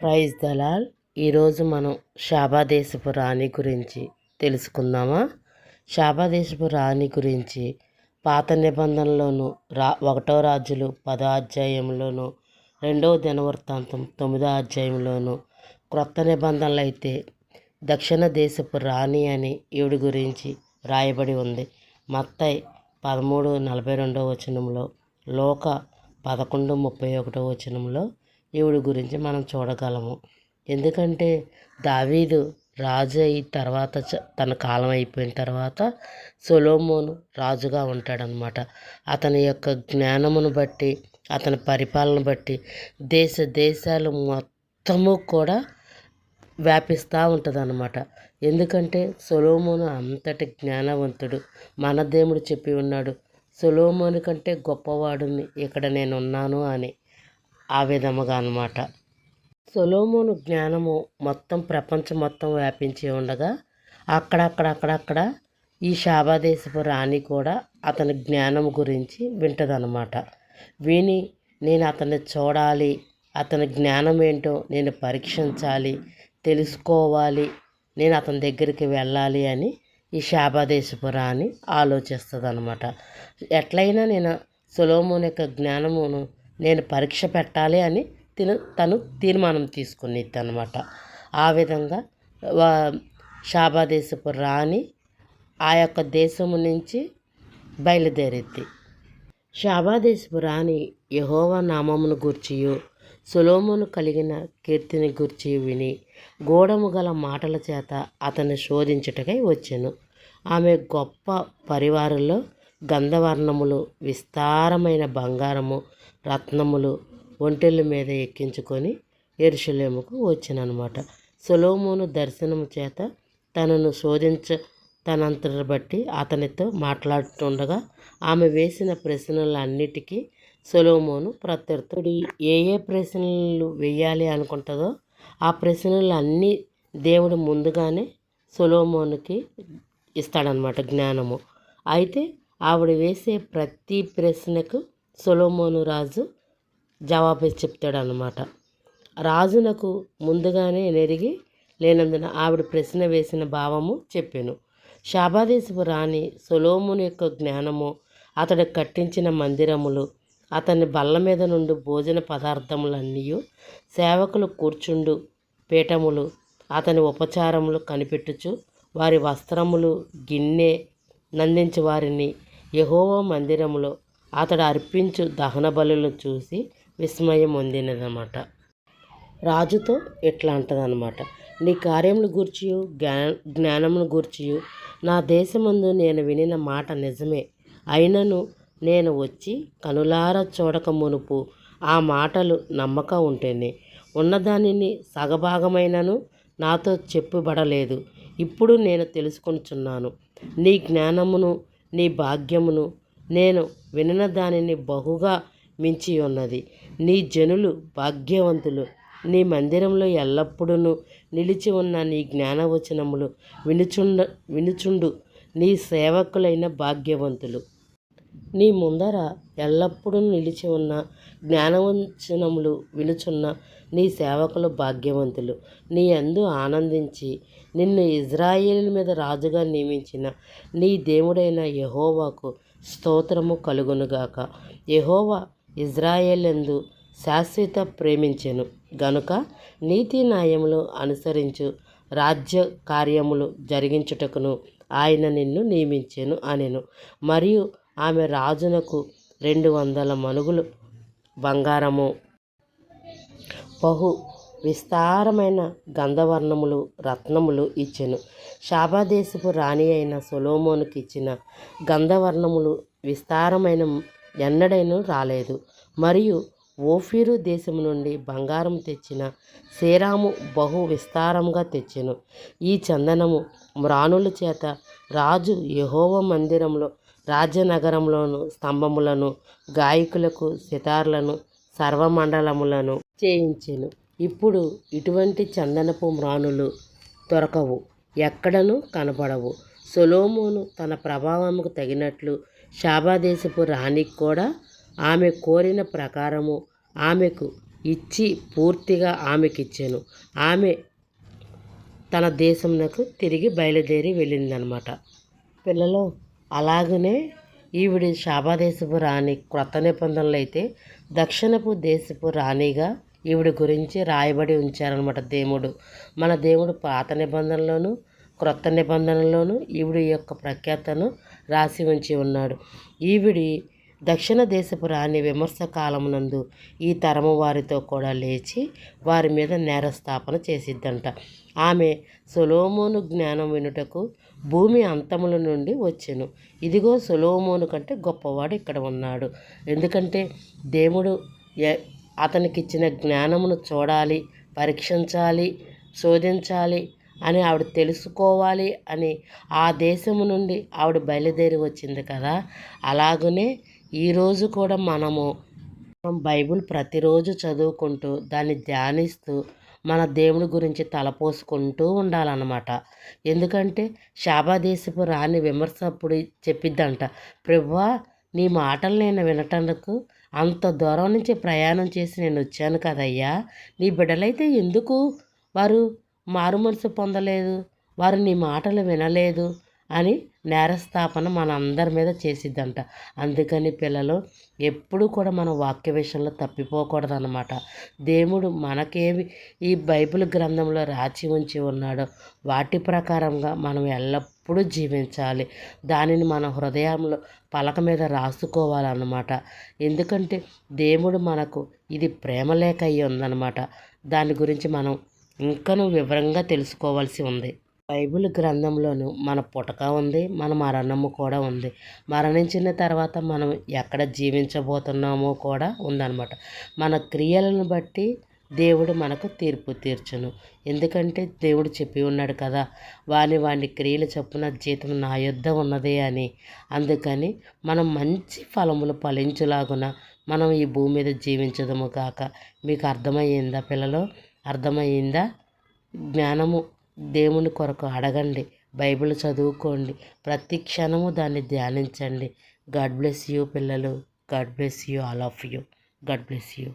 Praise Dalal. ఈరోజు మనం శాభాదేశపు రాణి గురించి తెలుసుకుందామా? శాబాదేశపు రాణి గురించి పాత నిబంధనలోను రా ఒకటో రాజులు పదో అధ్యాయంలోను రెండవ దినవృత్తాంతం తొమ్మిదో అధ్యాయంలోను క్రొత్త నిబంధనలు అయితే దక్షిణ దేశపు రాణి అని ఈవిడ గురించి రాయబడి ఉంది. మత్తై పదమూడు నలభై రెండవ వచనంలో లోక పదకొండు ముప్పై ఒకటో వచనంలో ఈవిడి గురించి మనం చూడగలము. ఎందుకంటే దావీదు రాజు అయిన తర్వాత చ- తన కాలం అయిపోయిన తర్వాత సొలోమోను రాజుగా ఉంటాడనమాట అతని యొక్క జ్ఞానమును బట్టి అతని పరిపాలన బట్టి దేశ దేశాలు మొత్తము కూడా వ్యాపిస్తూ ఉంటుందన్నమాట. ఎందుకంటే సొలోమోను అంతటి జ్ఞానవంతుడు మన దేవుడు చెప్పి ఉన్నాడు సొలోమోను కంటే గొప్పవాడుని ఇక్కడ నేను ఉన్నాను అని. ఆ విధముగా అనమాట సొలోమోను జ్ఞానము మొత్తం ప్రపంచం మొత్తం వ్యాపించి ఉండగా అక్కడక్కడ అక్కడక్కడ ఈ శాబాదేశపు రాణి కూడా అతని జ్ఞానం గురించి వింటదనమాట విని నేను అతన్ని చూడాలి అతని జ్ఞానం ఏంటో నేను పరీక్షించాలి తెలుసుకోవాలి నేను అతని దగ్గరికి వెళ్ళాలి అని ఈ శాబాదేశపు రాణి ఆలోచిస్తుంది అనమాట ఎట్లయినా నేను సొలోమోన్ యొక్క జ్ఞానమును నేను పరీక్ష పెట్టాలి అని తిను తను తీర్మానం తీసుకునిద్ది అనమాట ఆ విధంగా వా- శాబాదేశపు రాణి ఆ యొక్క దేశము నుంచి బయలుదేరిద్ది. శాబాదేశపు రాణి యహోవా నామమును గూర్చియు సులోమును కలిగిన కీర్తిని గూర్చి విని గూఢము గల మాటల చేత అతన్ని శోధించుటకై వచ్చాను. ఆమె గొప్ప పరివారంలో గంధవర్ణములు విస్తారమైన బంగారము రత్నములు ఒంటెల మీద ఎక్కించుకొని ఎరుషలేముకు వచ్చిననమాట. సొలోమోను దర్శనము చేత తనను శోధించ తనంతట బట్టి అతనితో మాట్లాడుతుండగా ఆమె వేసిన ప్రశ్నలన్నిటికీ సొలోమోను ప్రత్యర్థుడు ఏ ఏ ప్రశ్నలు వేయాలి అనుకుంటుందో ఆ ప్రశ్నలు అన్నీ దేవుడు ముందుగానే సొలోమోనుకి ఇస్తాడనమాట జ్ఞానము. అయితే ఆవిడ వేసే ప్రతి ప్రశ్నకు సొలోమోను రాజు జవాబు చెప్తాడనమాట రాజునకు ముందుగానే నెరిగి లేనందున ఆవిడ ప్రశ్న వేసిన భావము చెప్పాను. శాబాదేశపు రాణి సొలోముని యొక్క జ్ఞానము అతడు కట్టించిన మందిరములు అతని బల్ల మీద నుండి భోజన పదార్థములన్నీ సేవకులు కూర్చుండు పీఠములు అతని ఉపచారములు కనిపెట్టుచు వారి వస్త్రములు గిన్నె నందించి వారిని యెహోవా మందిరములో అతడు అర్పించు దహన బలులు చూసి విస్మయం పొందినదన్నమాట. రాజుతో ఇట్లా అంటదనమాట నీ కార్యములు గూర్చియు జ్ఞా జ్ఞానమును గూర్చియు. నా దేశమందు నేను వినిన మాట నిజమే. అయినను నేను వచ్చి కనులార చూడక మునుపు ఆ మాటలు నమ్మక ఉంటేనే. ఉన్నదానిని సగభాగమైనను నాతో చెప్పుబడలేదు. ఇప్పుడు నేను తెలుసుకొనిచున్నాను. నీ జ్ఞానమును నీ భాగ్యమును నేను వినిన దానిని బహుగా మించి ఉన్నది. నీ జనులు భాగ్యవంతులు. నీ మందిరంలో ఎల్లప్పుడూ నిలిచి ఉన్న నీ జ్ఞానవచనములు వినుచుండ వినుచుండు. నీ సేవకులైన భాగ్యవంతులు. నీ ముందర ఎల్లప్పుడూ నిలిచి ఉన్న జ్ఞానవంచనములు వినుచున్న నీ సేవకులు భాగ్యవంతులు. నీ అందు ఆనందించి నిన్ను ఇజ్రాయేల్ మీద రాజుగా నియమించిన నీ దేవుడైన యహోవాకు స్తోత్రము కలుగునుగాక. యహోవా ఇజ్రాయేలందు శాశ్వత ప్రేమించెను. గనుక నీతి న్యాయములు అనుసరించు రాజ్య కార్యములు జరిగించుటకును ఆయన నిన్ను నియమించెను అనెను. మరియు ఆమె రాజునకు రెండు వందల మనుగులు బంగారము బహు విస్తారమైన గంధవర్ణములు రత్నములు ఇచ్చెను. శాబాదేశపు రాణి అయిన సొలోమోనుకి ఇచ్చిన గంధవర్ణములు విస్తారమైన ఎన్నడైనూ రాలేదు. మరియు ఓఫీరు దేశము నుండి బంగారం తెచ్చిన శ్రీరాము బహు విస్తారంగా తెచ్చెను. ఈ చందనము మ్రాణుల చేత రాజు యహోవ మందిరంలో రాజనగరంలోను స్తంభములను గాయకులకు సితార్లను సర్వమండలములను చేయించెను. ఇప్పుడు ఇటువంటి చందనపు మ్రాణులు దొరకవు ఎక్కడనూ కనపడవు సొలోమోను తన ప్రభావముకు తగినట్లు శాబాదేశపు రాణికి కూడా ఆమె కోరిన ప్రకారము ఆమెకు ఇచ్చి పూర్తిగా ఆమెకిచ్చాను. ఆమె తన దేశంలోకి తిరిగి బయలుదేరి వెళ్ళిందనమాట. పిల్లలు అలాగనే ఈవిడి శాభాదేశపు రాణి క్రొత్త నిబంధనలు అయితే దక్షిణపు దేశపు రాణిగా ఈవిడి గురించి రాయబడి ఉంచారనమాట దేవుడు. మన దేవుడు పాత నిబంధనలోను క్రొత్త నిబంధనలోను ఈవిడి యొక్క ప్రఖ్యాతను రాసి ఉంచి ఉన్నాడు. ఈవిడి దక్షిణ దేశపు రాణి విమర్శ కాలమునందు ఈ తరము వారితో కూడా లేచి వారి మీద నేరస్థాపన చేసిద్దంట. ఆమె సొలోమోను జ్ఞానం వినుటకు భూమి అంతముల నుండి వచ్చెను. ఇదిగో సొలోమోను కంటే గొప్పవాడు ఇక్కడ ఉన్నాడు. ఎందుకంటే దేవుడు ఎ- అతనికిచ్చిన జ్ఞానమును చూడాలి పరీక్షించాలి శోధించాలి అని ఆవిడ తెలుసుకోవాలి అని ఆ దేశము నుండి ఆవిడ బయలుదేరి వచ్చింది కదా. అలాగనే ఈరోజు కూడా మనము మనం బైబిల్ ప్రతిరోజు చదువుకుంటూ దాన్ని ధ్యానిస్తూ మన దేవుని గురించి తలపోసుకుంటూ ఉండాలన్నమాట. ఎందుకంటే శాబాదేశపు రాని విమర్శప్పుడు చెప్పిద్దంట ప్రభువా నీ మాటలు నేను వినటందుకు అంత దూరం నుంచి ప్రయాణం చేసి నేను వచ్చాను కదయ్యా. నీ బిడ్డలైతే ఎందుకు? వారు మారు మనసు పొందలేదు. వారు నీ మాటలు వినలేదు. అని నేరస్థాపన మన అందరి మీద చేసిద్దంట. అందుకని పిల్లలు ఎప్పుడు కూడా మన వాక్య విషయంలో తప్పిపోకూడదు అనమాట దేవుడు మనకేమి ఈ బైబిల్ గ్రంథంలో రాచి ఉంచి ఉన్నాడో వాటి ప్రకారంగా మనం ఎల్లప్పుడూ జీవించాలి. దానిని మన హృదయంలో పలక మీద రాసుకోవాలన్నమాట. ఎందుకంటే దేవుడు మనకు ఇది ప్రేమలేఖ అయ్యి ఉందన్నమాట. దాని గురించి మనం ఇంకనూ వివరంగా తెలుసుకోవాల్సి ఉంది. బైబిల్ గ్రంథంలోను మన పుటక ఉంది మన మరణము కూడా ఉంది. మరణించిన తర్వాత మనం ఎక్కడ జీవించబోతున్నామో కూడా ఉందన్నమాట. మన క్రియలను బట్టి దేవుడు మనకు తీర్పు తీర్చును. ఎందుకంటే దేవుడు చెప్పి ఉన్నాడు కదా వాని వాని క్రియలు చొప్పున జీతం నా యొద్ద ఉన్నదే అని. అందుకని మనం మంచి ఫలములు ఫలించులాగున మనం ఈ భూమి మీద జీవించదము కాక. మీకు అర్థమయ్యిందా పిల్లలు? అర్థమయ్యిందా? జ్ఞానము దేవుని కొరకు అడగండి బైబిల్ చదువుకోండి ప్రతి క్షణము దాన్ని ధ్యానించండి. గాడ్ బ్లెస్ యూ పిల్లలు. God bless you all of you. God bless you.